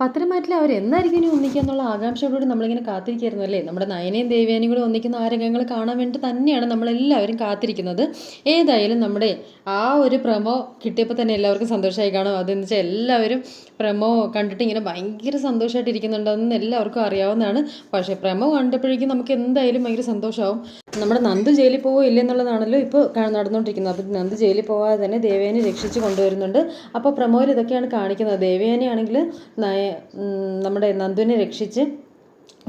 പത്തനംമാറ്റിൽ അവർ എന്നായിരിക്കും ഇനി ഒന്നിക്കുക എന്നുള്ള ആകാംക്ഷയോടുകൂടി നമ്മളിങ്ങനെ കാത്തിരിക്കുകയായിരുന്നു അല്ലേ? നമ്മുടെ നയനയും ദേവയാനിയും കൂടി ഒന്നിക്കുന്ന ആ രംഗങ്ങൾ കാണാൻ വേണ്ടി തന്നെയാണ് നമ്മളെല്ലാവരും കാത്തിരിക്കുന്നത്. ഏതായാലും നമ്മുടെ ആ ഒരു പ്രമോ കിട്ടിയപ്പോൾ തന്നെ എല്ലാവർക്കും സന്തോഷമായി കാണും. അതെന്ന് വെച്ചാൽ എല്ലാവരും പ്രമോ കണ്ടിട്ട് ഇങ്ങനെ ഭയങ്കര സന്തോഷമായിട്ടിരിക്കുന്നുണ്ടെന്ന് എല്ലാവർക്കും അറിയാവുന്നതാണ്. പക്ഷേ പ്രമോ കണ്ടപ്പോഴേക്കും നമുക്ക് എന്തായാലും ഭയങ്കര സന്തോഷമാവും. നമ്മുടെ നന്ദു ജയിലിൽ പോവോ ഇല്ലെന്നുള്ളതാണല്ലോ ഇപ്പോൾ നടന്നുകൊണ്ടിരിക്കുന്നത്. അപ്പോൾ നന്ദു ജയിലിൽ പോവാതെ തന്നെ ദേവേനെ രക്ഷിച്ച് കൊണ്ടുവരുന്നുണ്ട്. അപ്പോൾ പ്രമോയിൽ ഇതൊക്കെയാണ് കാണിക്കുന്നത്. ദേവേനെ ആണെങ്കിൽ നമ്മുടെ നന്ദുവിനെ രക്ഷിച്ച്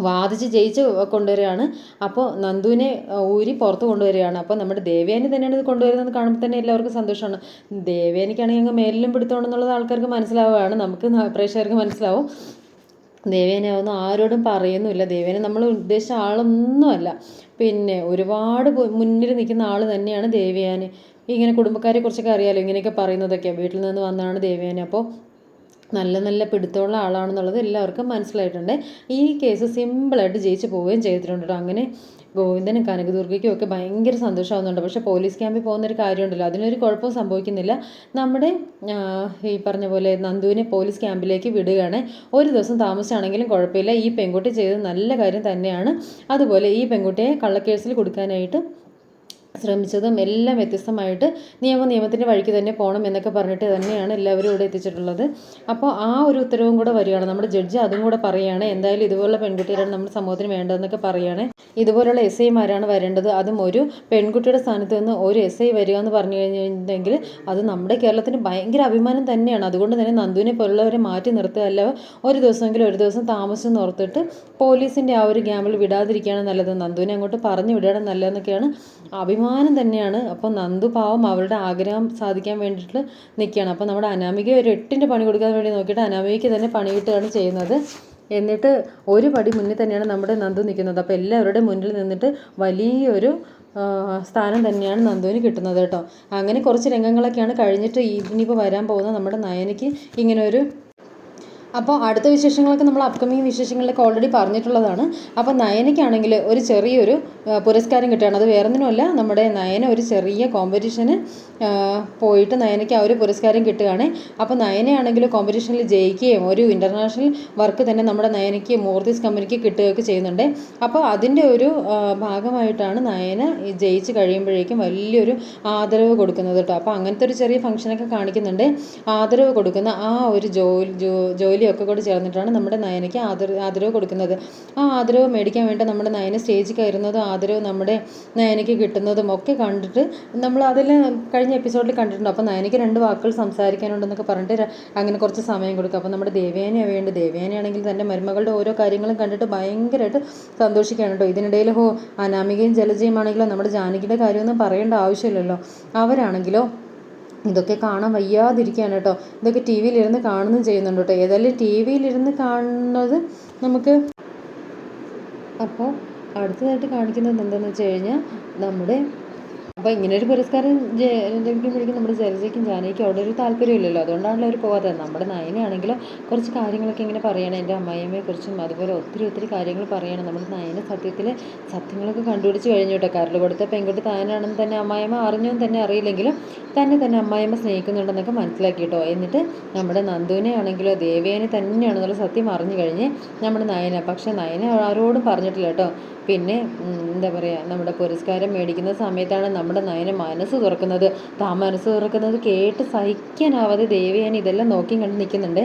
വാദിച്ച് ജയിച്ച് കൊണ്ടുവരികയാണ്. അപ്പോൾ നന്ദുവിനെ ഊരി പുറത്ത് കൊണ്ടുവരികയാണ്. അപ്പോൾ നമ്മുടെ ദേവയാനി തന്നെയാണ് ഇത് കൊണ്ടുവരുന്നത് കാണുമ്പോൾ തന്നെ എല്ലാവർക്കും സന്തോഷമാണ്. ദേവയാനിക്കാണെങ്കിൽ അങ്ങ് മേലിലും പിടുത്തമാണെന്നുള്ളത് ആൾക്കാർക്ക് മനസ്സിലാവുകയാണ്. നമുക്ക് പ്രേക്ഷകർക്ക് മനസ്സിലാവും. ദേവേനെ ഒന്നും ആരോടും പറയുന്നുമില്ല. ദേവേനെ നമ്മൾ ഉദ്ദേശിച്ച ആളൊന്നുമല്ല. പിന്നെ ഒരുപാട് മുന്നിൽ നിൽക്കുന്ന ആൾ തന്നെയാണ് ദേവയാനി ഇങ്ങനെ കുടുംബക്കാരെ കുറിച്ചൊക്കെ അറിയാലോ ഇങ്ങനെയൊക്കെ പറയുന്നതൊക്കെ. വീട്ടിൽ നിന്ന് വന്നതാണ് ദേവയാനി അപ്പോൾ നല്ല നല്ല പിടുത്തമുള്ള ആളാണെന്നുള്ളത് എല്ലാവർക്കും മനസ്സിലായിട്ടുണ്ട്. ഈ കേസ് സിമ്പിളായിട്ട് ജയിച്ചു പോവുകയും ചെയ്തിട്ടുണ്ട് കേട്ടോ. അങ്ങനെ ഗോവിന്ദനും കനകദുർഗയ്ക്കും ഒക്കെ ഭയങ്കര സന്തോഷമാവുന്നുണ്ട്. പക്ഷേ പോലീസ് ക്യാമ്പിൽ പോകുന്നൊരു കാര്യമുണ്ടല്ലോ. അതിനൊരു കുഴപ്പവും സംഭവിക്കുന്നില്ല. നമ്മുടെ ഈ പറഞ്ഞ പോലെ നന്ദുവിനെ പോലീസ് ക്യാമ്പിലേക്ക് വിടുകയാണ്. ഒരു ദിവസം താമസിച്ചാണെങ്കിലും കുഴപ്പമില്ല. ഈ പെൺകുട്ടി ചെയ്തത് നല്ല കാര്യം തന്നെയാണ്. അതുപോലെ ഈ പെൺകുട്ടിയെ കള്ളക്കേസിൽ കൊടുക്കാനായിട്ട് ശ്രമിച്ചതും എല്ലാം വ്യത്യസ്തമായിട്ട് നിയമ നിയമത്തിന്റെ വഴിക്ക് തന്നെ പോകണം എന്നൊക്കെ പറഞ്ഞിട്ട് തന്നെയാണ് എല്ലാവരും ഇവിടെ എത്തിച്ചിട്ടുള്ളത്. അപ്പോൾ ആ ഒരു ഉത്തരവും കൂടെ വരികയാണ്. നമ്മുടെ ജഡ്ജി അതും കൂടെ പറയുകയാണ് എന്തായാലും ഇതുപോലുള്ള പെൺകുട്ടികളാണ് നമ്മുടെ സമൂഹത്തിന് വേണ്ടതെന്നൊക്കെ പറയുകയാണ് ഇതുപോലുള്ള എസ് ഐമാരാണ് വരേണ്ടത്. അതും ഒരു പെൺകുട്ടിയുടെ സ്ഥാനത്ത് നിന്ന് ഒരു എസ് ഐ വരിക എന്ന് പറഞ്ഞു കഴിഞ്ഞിട്ടുണ്ടെങ്കിൽ അത് നമ്മുടെ കേരളത്തിന് ഭയങ്കര അഭിമാനം തന്നെയാണ്. അതുകൊണ്ട് തന്നെ നന്ദുവിനെ പോലുള്ളവരെ മാറ്റി നിർത്തുക അല്ല ഒരു ദിവസമെങ്കിലും ഒരു ദിവസം താമസിച്ചെന്ന് ഓർത്തിട്ട് പോലീസിന്റെ ആ ഒരു ഗ്യാമ്പിൽ വിടാതിരിക്കുകയാണ് നല്ലത്. നന്ദുവിനെ അങ്ങോട്ട് പറഞ്ഞു വിടുകയാണ് നല്ലതെന്നൊക്കെയാണ് അഭിമാനം തന്നെയാണ്. അപ്പോൾ നന്ദു പാവം അവളുടെ ആഗ്രഹം സാധിക്കാൻ വേണ്ടിയിട്ട് നിൽക്കുകയാണ് അപ്പോൾ നമ്മുടെ അനാമിക ഒരു എട്ടിന്റെ പണി കൊടുക്കാൻ വേണ്ടി നോക്കിയിട്ട് അനാമികയ്ക്ക് തന്നെ പണിയിട്ടാണ് ചെയ്യുന്നത്. എന്നിട്ട് ഒരു പടി മുന്നിൽ തന്നെയാണ് നമ്മുടെ നന്ദു നിൽക്കുന്നത്. അപ്പോൾ എല്ലാവരുടെ മുന്നിൽ നിന്നിട്ട് വലിയൊരു സ്ഥാനം തന്നെയാണ് നന്ദുവിന് കിട്ടുന്നത് കേട്ടോ. അങ്ങനെ കുറച്ച് രംഗങ്ങളൊക്കെയാണ് കഴിഞ്ഞിട്ട് ഇനിയിപ്പോൾ വരാൻ പോകുന്ന നമ്മുടെ നയനയ്ക്ക് ഇങ്ങനെ ഒരു അപ്പോൾ അടുത്ത വിശേഷങ്ങളൊക്കെ നമ്മൾ അപ്കമിങ് വിശേഷങ്ങളിലൊക്കെ ഓൾറെഡി പറഞ്ഞിട്ടുള്ളതാണ്. അപ്പോൾ നയനയ്ക്കാണെങ്കിൽ ഒരു ചെറിയൊരു പുരസ്കാരം കിട്ടുകയാണ്. അത് വേറൊന്നിനുമല്ല നമ്മുടെ നയന ഒരു ചെറിയ കോമ്പറ്റീഷന് പോയിട്ട് നയനയ്ക്ക് ആ ഒരു പുരസ്കാരം കിട്ടുകയാണ്. അപ്പോൾ നയനയാണെങ്കിൽ കോമ്പറ്റീഷനിൽ ജയിക്കുകയും ഒരു ഇന്റർനാഷണൽ വർക്ക് തന്നെ നമ്മുടെ നയനയ്ക്ക് മൂർത്തിസ് കമ്പനിക്ക് കിട്ടുകയൊക്കെ ചെയ്യുന്നുണ്ട്. അപ്പോൾ അതിന്റെ ഒരു ഭാഗമായിട്ടാണ് നയന ജയിച്ച് കഴിയുമ്പോഴേക്കും വലിയൊരു ആദരവ് കൊടുക്കുന്നത് കേട്ടോ. അപ്പോൾ അങ്ങനത്തെ ഒരു ചെറിയ ഫംഗ്ഷനൊക്കെ കാണിക്കുന്നുണ്ട്. ആദരവ് കൊടുക്കുന്ന ആ ഒരു ജോലി ജോലി ജോ ഒക്കെ കൂടി ചേർന്നിട്ടാണ് നമ്മുടെ നയനയ്ക്ക് ആദര ആദരവ് കൊടുക്കുന്നത്. ആ ആദരവ് മേടിക്കാൻ വേണ്ടി നമ്മുടെ നയന സ്റ്റേജിൽ കയറുന്നതും ആദരവ് നമ്മുടെ നയനയ്ക്ക് കിട്ടുന്നതും ഒക്കെ കണ്ടിട്ട് നമ്മൾ അതെല്ലാം കഴിഞ്ഞ എപ്പിസോഡിൽ കണ്ടിട്ടുണ്ട്. അപ്പോൾ നയനയ്ക്ക് രണ്ട് വാക്കുകൾ സംസാരിക്കാനുണ്ടെന്നൊക്കെ പറഞ്ഞിട്ട് അങ്ങനെ കുറച്ച് സമയം കൊടുക്കും. അപ്പോൾ നമ്മുടെ ദേവയാനിയാണ് വേണ്ടി ദേവയാനിയാണെങ്കിൽ തന്റെ മരുമകളുടെ ഓരോ കാര്യങ്ങളും കണ്ടിട്ട് ഭയങ്കരമായിട്ട് സന്തോഷിക്കുകയാണ് കേട്ടോ ഇതിനിടയിൽ ഹോ അനാമികയും ജലജയും ആണെങ്കിലോ നമ്മുടെ ജാനകിയുടെ കാര്യമൊന്നും പറയേണ്ട ആവശ്യമില്ലല്ലോ. അവരാണെങ്കിലോ ഇതൊക്കെ കാണാൻ വയ്യാതിരിക്കുകയാണ് കേട്ടോ. ഇതൊക്കെ ടി വിയിലിരുന്ന് കാണുന്നതും ചെയ്യുന്നുണ്ട് കേട്ടോ. ഏതായാലും ടി വിയിലിരുന്ന് കാണുന്നത് നമുക്ക് അപ്പോൾ അടുത്തതായിട്ട് കാണിക്കുന്നത് എന്താണെന്ന് വെച്ച് കഴിഞ്ഞാൽ നമ്മുടെ അപ്പോൾ ഇങ്ങനെ ഒരു പുരസ്കാരം ലഭിക്കുമ്പോഴേക്കും നമ്മുടെ ജലജയ്ക്കും ജാനകിക്കും അവിടെ ഒരു താല്പര്യമില്ലല്ലോ. അതുകൊണ്ടാണല്ലോ അവർ പോകാത്തത് നമ്മുടെ നയനയാണെങ്കിലും കുറച്ച് കാര്യങ്ങളൊക്കെ ഇങ്ങനെ പറയണം. എന്റെ അമ്മായിയമ്മയെക്കുറിച്ചും അതുപോലെ ഒത്തിരി ഒത്തിരി കാര്യങ്ങൾ പറയണം. നമ്മുടെ നയന സത്യത്തിൽ സത്യങ്ങളൊക്കെ കണ്ടുപിടിച്ച് കഴിഞ്ഞു കേട്ടോ. കരട് കൊടുത്ത പെൺകുട്ടി താനാണെന്ന് തന്നെ അമ്മായിയമ്മ അറിഞ്ഞോ തന്നെ അറിയില്ലെങ്കിലും തന്നെ തന്നെ അമ്മായിയമ്മ സ്നേഹിക്കുന്നുണ്ടെന്നൊക്കെ മനസ്സിലാക്കി കേട്ടോ. എന്നിട്ട് നമ്മുടെ നന്ദുവിനെ ആണെങ്കിലോ ദേവേനെ തന്നെയാണെന്നുള്ള സത്യം അറിഞ്ഞു കഴിഞ്ഞ് നമ്മുടെ നയന. പക്ഷെ നയന ആരോടും പറഞ്ഞിട്ടില്ല കേട്ടോ. പിന്നെ എന്താ പറയുക നമ്മുടെ പുരസ്കാരം മേടിക്കുന്ന സമയത്താണ് നമ്മുടെ നയന മനസ്സ് തുറക്കുന്നത്. താ മനസ്സ് തുറക്കുന്നത് കേട്ട് സഹിക്കാനാവാതെ ദേവയാനി ഇതെല്ലാം നോക്കി കണ്ട് നിൽക്കുന്നുണ്ട്?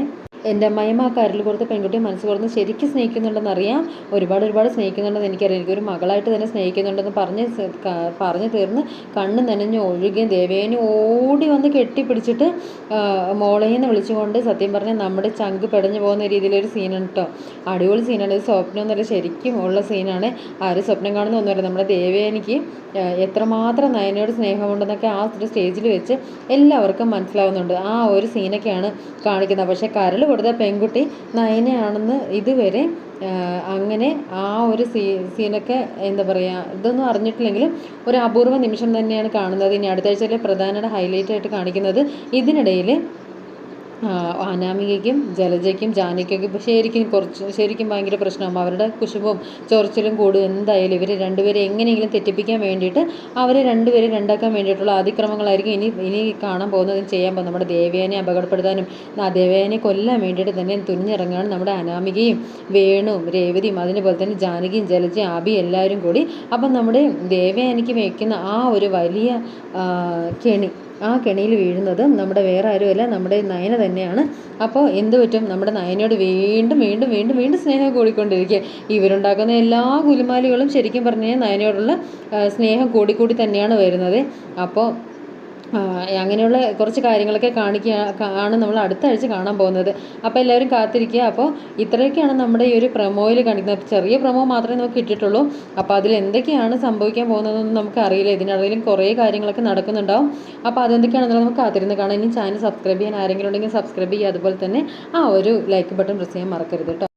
എന്റെ അമ്മായിമ്മ ആ കരൽ കൊടുത്ത് പെൺകുട്ടിയെ മനസ്സ് തുറന്ന് ശരിക്കും സ്നേഹിക്കുന്നുണ്ടെന്ന് അറിയാം ഒരുപാട് ഒരുപാട് സ്നേഹിക്കുന്നുണ്ടെന്ന് എനിക്കറിയാം. എനിക്കൊരു മകളായിട്ട് തന്നെ സ്നേഹിക്കുന്നുണ്ടെന്ന് പറഞ്ഞ് പറഞ്ഞു തീർന്ന് കണ്ണ് നനഞ്ഞ് ഒഴുകുകയും ദേവേനെ ഓടി വന്ന് കെട്ടിപ്പിടിച്ചിട്ട് മോളേന്ന് വിളിച്ചുകൊണ്ട് സത്യം പറഞ്ഞാൽ നമ്മുടെ ചങ്ക് പെടഞ്ഞു പോകുന്ന രീതിയിലൊരു സീനാണ് കേട്ടോ അടിപൊളി സീനാണ്. ഇത് സ്വപ്നം എന്നല്ല ശരിക്കും ഉള്ള സീനാണ്. ആരും സ്വപ്നം കാണുന്ന ഒന്നുമല്ല നമ്മുടെ ദേവേനിക്ക് എത്രമാത്രം നയനയോട് സ്നേഹമുണ്ടെന്നൊക്കെ ആ ഒരു സ്റ്റേജിൽ വെച്ച് എല്ലാവർക്കും മനസ്സിലാവുന്നുണ്ട്. ആ ഒരു സീനൊക്കെയാണ് കാണിക്കുന്നത്. പക്ഷേ കരൾ കൊടുത്ത പെൺകുട്ടി നയനയാണെന്ന് ഇതുവരെ അങ്ങനെ ആ ഒരു സീ സീനൊക്കെ എന്താ പറയുക ഇതൊന്നും അറിഞ്ഞിട്ടില്ലെങ്കിലും ഒരു അപൂർവ നിമിഷം തന്നെയാണ് കാണുന്നത്. ഇനി അടുത്ത ആഴ്ചയിലെ പ്രധാന ഹൈലൈറ്റ് ആയിട്ട് കാണിക്കുന്നത് ഇതിനിടയിൽ അനാമികയ്ക്കും ജലജയ്ക്കും ജാനകിക്കും ശരിക്കും കുറച്ച് ശരിക്കും ഭയങ്കര പ്രശ്നമാകും അവരുടെ കുശുമ്പും ചൊറിച്ചിലും കൂടും എന്തായാലും ഇവർ രണ്ടുപേരെ എങ്ങനെയെങ്കിലും തെറ്റിപ്പിക്കാൻ വേണ്ടിയിട്ട് അവരെ രണ്ടുപേരെ രണ്ടാക്കാൻ വേണ്ടിയിട്ടുള്ള അതിക്രമങ്ങളായിരിക്കും ഇനി ഇനി കാണാൻ പോകുന്നതും ചെയ്യാൻ പോകുന്നത്. നമ്മുടെ ദേവയാനെ അപകടപ്പെടുത്താനും ആ ദേവയാനെ കൊല്ലാൻ വേണ്ടിയിട്ട് തന്നെ തുനിഞ്ഞിറങ്ങുകയാണ് നമ്മുടെ അനാമികയും വേണുവും രേവതിയും അതിനുപോലെ തന്നെ ജാനകിയും ജലജയും ആബി എല്ലാവരും കൂടി അപ്പം നമ്മുടെ ദേവയാനിക്ക് വയ്ക്കുന്ന ആ ഒരു വലിയ കെണി ആ കെണിയിൽ വീഴുന്നത് നമ്മുടെ വേറെ ആരുമല്ല നമ്മുടെ നയന തന്നെയാണ്. അപ്പോൾ എന്ത് പറ്റും? നമ്മുടെ നയനയോട് വീണ്ടും വീണ്ടും വീണ്ടും വീണ്ടും സ്നേഹം കൂടിക്കൊണ്ടിരിക്കുക. ഇവരുണ്ടാക്കുന്ന എല്ലാ കുലുമാലികളും ശരിക്കും പറഞ്ഞു കഴിഞ്ഞാൽ നയനയോടുള്ള സ്നേഹം കൂടിക്കൂടി തന്നെയാണ് വരുന്നത്. അപ്പോൾ അങ്ങനെയുള്ള കുറച്ച് കാര്യങ്ങളൊക്കെ കാണിക്കുക ആണ് നമ്മൾ അടുത്ത ആഴ്ച കാണാൻ പോകുന്നത്. അപ്പോൾ എല്ലാവരും കാത്തിരിക്കുക. അപ്പോൾ ഇത്രയൊക്കെയാണ് നമ്മുടെ ഈ ഒരു പ്രൊമോയിൽ കാണിക്കുന്നത് ചെറിയ പ്രൊമോ മാത്രമേ നമുക്ക് കിട്ടിയിട്ടുള്ളൂ. അപ്പോൾ അതിൽ എന്തൊക്കെയാണ് സംഭവിക്കാൻ പോകുന്നതെന്ന് നമുക്ക് അറിയില്ല. ഇതിനിടയിലും കുറേ കാര്യങ്ങളൊക്കെ നടക്കുന്നുണ്ടാവും. അപ്പോൾ അതെന്തൊക്കെയാണെന്നുള്ളത് നമുക്ക് കാത്തിരുന്ന് കാണാം. ഇനി ചാനൽ സബ്സ്ക്രൈബ് ചെയ്യാൻ ആരെങ്കിലും ഉണ്ടെങ്കിൽ സബ്സ്ക്രൈബ് ചെയ്യുക. അതുപോലെ തന്നെ ആ ഒരു ലൈക്ക് ബട്ടൺ പ്രസ് ചെയ്യാൻ മറക്കരുത് കേട്ടോ.